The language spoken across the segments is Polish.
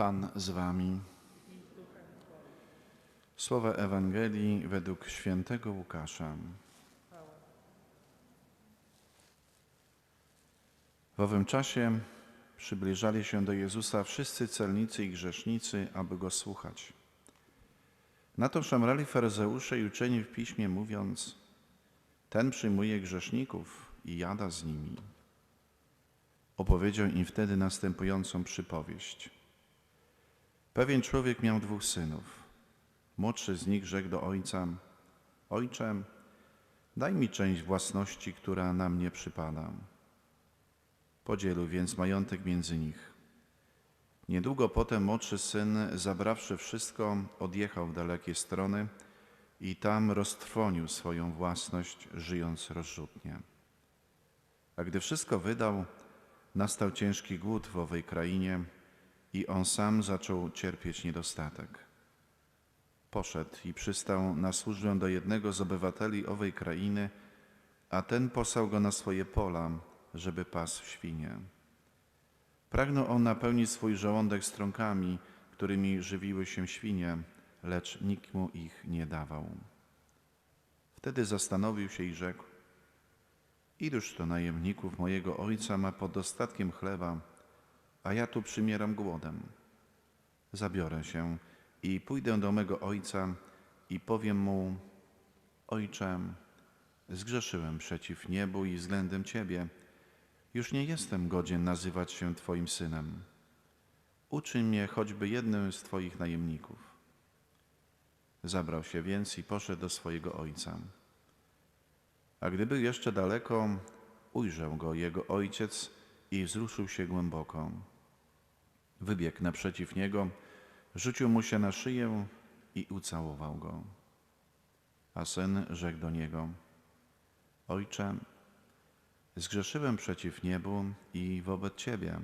Pan z wami. Słowa Ewangelii według świętego Łukasza. W owym czasie przybliżali się do Jezusa wszyscy celnicy i grzesznicy, aby go słuchać. Na to szemrali faryzeusze i uczeni w piśmie, mówiąc: Ten przyjmuje grzeszników i jada z nimi. Opowiedział im wtedy następującą przypowieść. Pewien człowiek miał dwóch synów. Młodszy z nich rzekł do ojca: Ojcze, daj mi część własności, która na mnie przypada. Podzielił więc majątek między nich. Niedługo potem młodszy syn, zabrawszy wszystko, odjechał w dalekie strony i tam roztrwonił swoją własność, żyjąc rozrzutnie. A gdy wszystko wydał, nastał ciężki głód w owej krainie i on sam zaczął cierpieć niedostatek. Poszedł i przystał na służbę do jednego z obywateli owej krainy, a ten posłał go na swoje pola, żeby pasł świnie. Pragnął on napełnić swój żołądek strąkami, którymi żywiły się świnie, lecz nikt mu ich nie dawał. Wtedy zastanowił się i rzekł: Iluż to najemników mojego ojca ma pod dostatkiem chleba, a ja tu przymieram głodem. Zabiorę się i pójdę do mego ojca i powiem mu: Ojcze, zgrzeszyłem przeciw niebu i względem Ciebie. Już nie jestem godzien nazywać się Twoim synem. Uczyń mnie choćby jednym z Twoich najemników. Zabrał się więc i poszedł do swojego ojca. A gdy był jeszcze daleko, ujrzał go jego ojciec i wzruszył się głęboko. Wybiegł naprzeciw niego, rzucił mu się na szyję i ucałował go. A syn rzekł do niego: Ojcze, zgrzeszyłem przeciw niebu i wobec ciebie.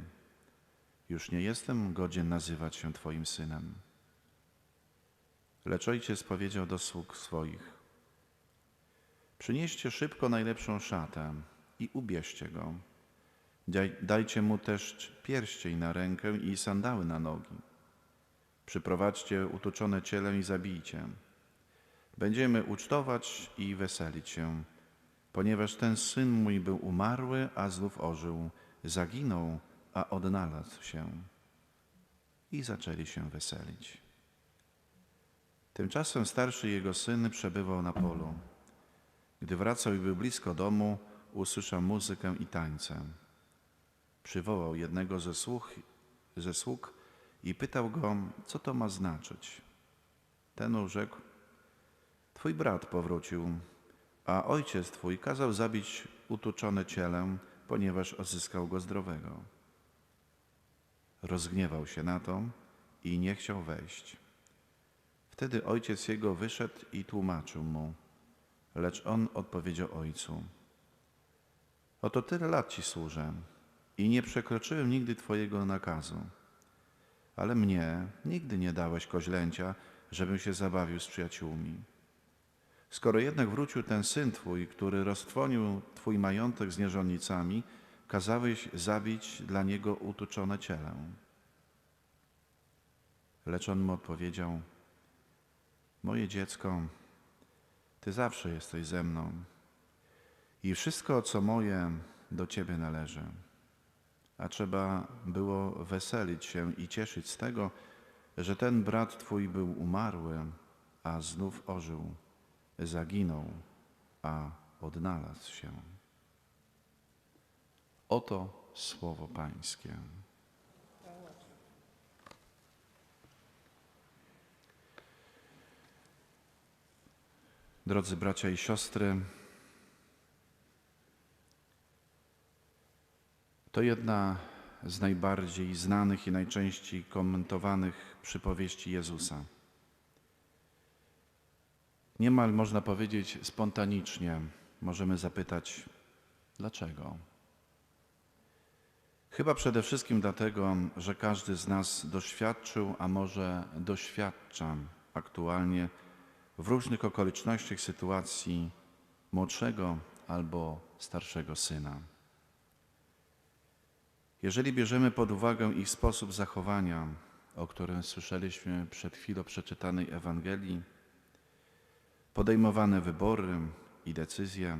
Już nie jestem godzien nazywać się twoim synem. Lecz ojciec powiedział do sług swoich: Przynieście szybko najlepszą szatę i ubierzcie go. Daj, dajcie mu też pierścień na rękę i sandały na nogi. Przyprowadźcie utuczone ciele i zabijcie. Będziemy ucztować i weselić się, ponieważ ten syn mój był umarły, a znów ożył, zaginął, a odnalazł się. I zaczęli się weselić. Tymczasem starszy jego syn przebywał na polu. Gdy wracał i był blisko domu, usłyszał muzykę i tańce. Przywołał jednego ze, słuch, ze sług i pytał go, co to ma znaczyć. Ten rzekł, twój brat powrócił, a ojciec twój kazał zabić utuczone cielę, ponieważ odzyskał go zdrowego. Rozgniewał się na to i nie chciał wejść. Wtedy ojciec jego wyszedł i tłumaczył mu, lecz on odpowiedział ojcu: Oto tyle lat ci służę i nie przekroczyłem nigdy twojego nakazu. Ale mnie nigdy nie dałeś koźlęcia, żebym się zabawił z przyjaciółmi. Skoro jednak wrócił ten syn twój, który roztrwonił twój majątek z nierządnicami, kazałeś zabić dla niego utuczone ciele. Lecz on mu odpowiedział: Moje dziecko, ty zawsze jesteś ze mną i wszystko, co moje, do ciebie należy. A trzeba było weselić się i cieszyć z tego, że ten brat twój był umarły, a znów ożył, zaginął, a odnalazł się. Oto słowo Pańskie. Drodzy bracia i siostry, to jedna z najbardziej znanych i najczęściej komentowanych przypowieści Jezusa. Niemal można powiedzieć spontanicznie, możemy zapytać, dlaczego? Chyba przede wszystkim dlatego, że każdy z nas doświadczył, a może doświadcza aktualnie w różnych okolicznościach sytuacji młodszego albo starszego syna. Jeżeli bierzemy pod uwagę ich sposób zachowania, o którym słyszeliśmy przed chwilą przeczytanej Ewangelii, podejmowane wybory i decyzje,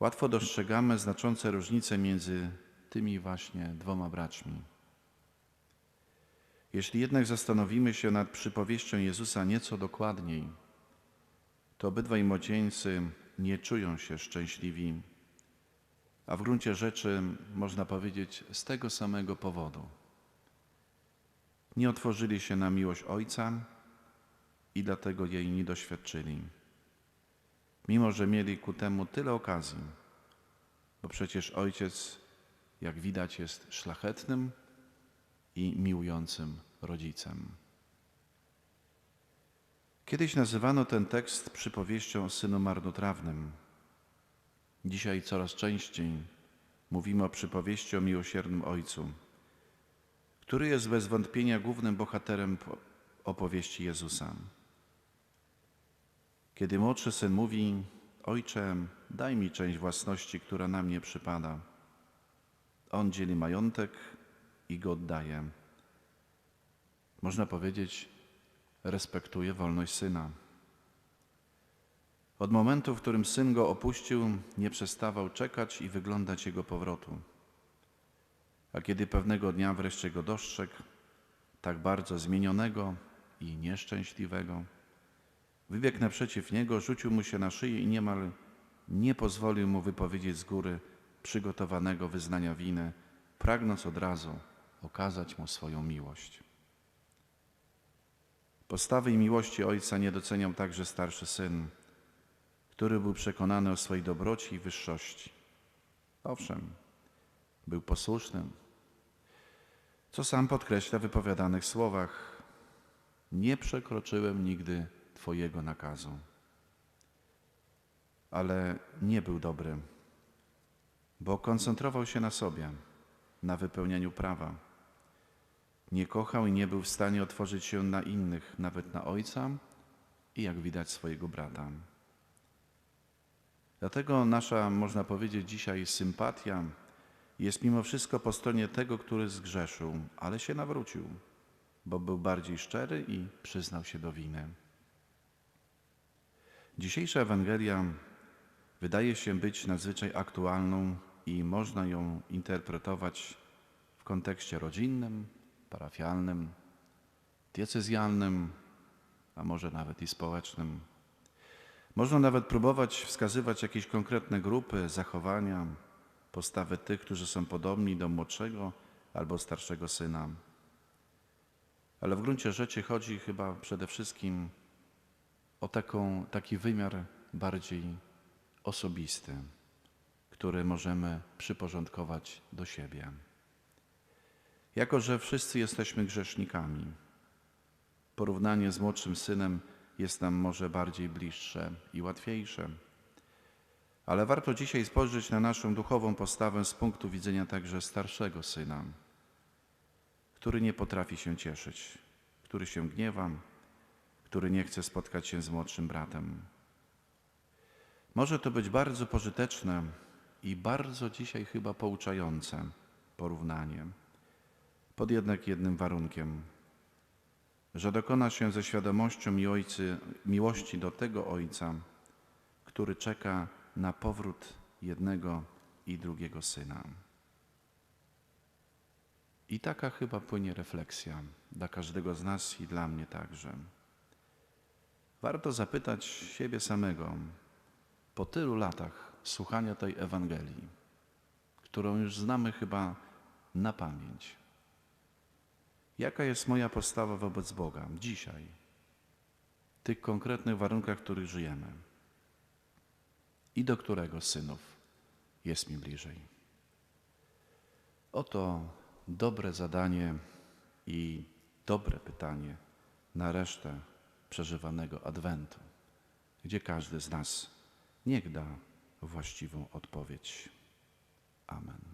łatwo dostrzegamy znaczące różnice między tymi właśnie dwoma braćmi. Jeśli jednak zastanowimy się nad przypowieścią Jezusa nieco dokładniej, to obydwaj młodzieńcy nie czują się szczęśliwi, a w gruncie rzeczy można powiedzieć z tego samego powodu. Nie otworzyli się na miłość Ojca i dlatego jej nie doświadczyli. Mimo, że mieli ku temu tyle okazji, bo przecież Ojciec, jak widać, jest szlachetnym i miłującym rodzicem. Kiedyś nazywano ten tekst przypowieścią o synu marnotrawnym. Dzisiaj coraz częściej mówimy o przypowieści o miłosiernym ojcu, który jest bez wątpienia głównym bohaterem opowieści Jezusa. Kiedy młodszy syn mówi: Ojcze, daj mi część własności, która na mnie przypada. On dzieli majątek i go oddaje. Można powiedzieć, respektuje wolność syna. Od momentu, w którym syn go opuścił, nie przestawał czekać i wyglądać jego powrotu. A kiedy pewnego dnia wreszcie go dostrzegł, tak bardzo zmienionego i nieszczęśliwego, wybiegł naprzeciw niego, rzucił mu się na szyję i niemal nie pozwolił mu wypowiedzieć z góry przygotowanego wyznania winy, pragnąc od razu okazać mu swoją miłość. Postawy i miłości ojca nie doceniał także starszy syn, który był przekonany o swojej dobroci i wyższości. Owszem, był posłusznym, co sam podkreśla w wypowiadanych słowach: Nie przekroczyłem nigdy Twojego nakazu. Ale nie był dobry, bo koncentrował się na sobie, na wypełnianiu prawa. Nie kochał i nie był w stanie otworzyć się na innych, nawet na ojca i jak widać swojego brata. Dlatego nasza, można powiedzieć, dzisiaj sympatia jest mimo wszystko po stronie tego, który zgrzeszył, ale się nawrócił, bo był bardziej szczery i przyznał się do winy. Dzisiejsza Ewangelia wydaje się być nadzwyczaj aktualną i można ją interpretować w kontekście rodzinnym, parafialnym, diecezjalnym, a może nawet i społecznym. Można nawet próbować wskazywać jakieś konkretne grupy, zachowania, postawy tych, którzy są podobni do młodszego albo starszego syna. Ale w gruncie rzeczy chodzi chyba przede wszystkim o taką, taki wymiar bardziej osobisty, który możemy przyporządkować do siebie. Jako, że wszyscy jesteśmy grzesznikami, porównanie z młodszym synem jest nam może bardziej bliższe i łatwiejsze. Ale warto dzisiaj spojrzeć na naszą duchową postawę z punktu widzenia także starszego syna, który nie potrafi się cieszyć, który się gniewa, który nie chce spotkać się z młodszym bratem. Może to być bardzo pożyteczne i bardzo dzisiaj chyba pouczające porównanie pod jednak jednym warunkiem, że dokona się ze świadomością miłości do tego Ojca, który czeka na powrót jednego i drugiego Syna. I taka chyba płynie refleksja dla każdego z nas i dla mnie także. Warto zapytać siebie samego po tylu latach słuchania tej Ewangelii, którą już znamy chyba na pamięć Jaka jest moja postawa wobec Boga dzisiaj, w tych konkretnych warunkach, w których żyjemy? I do którego synów jest mi bliżej? Oto dobre zadanie i dobre pytanie na resztę przeżywanego Adwentu, gdzie każdy z nas niech da właściwą odpowiedź. Amen.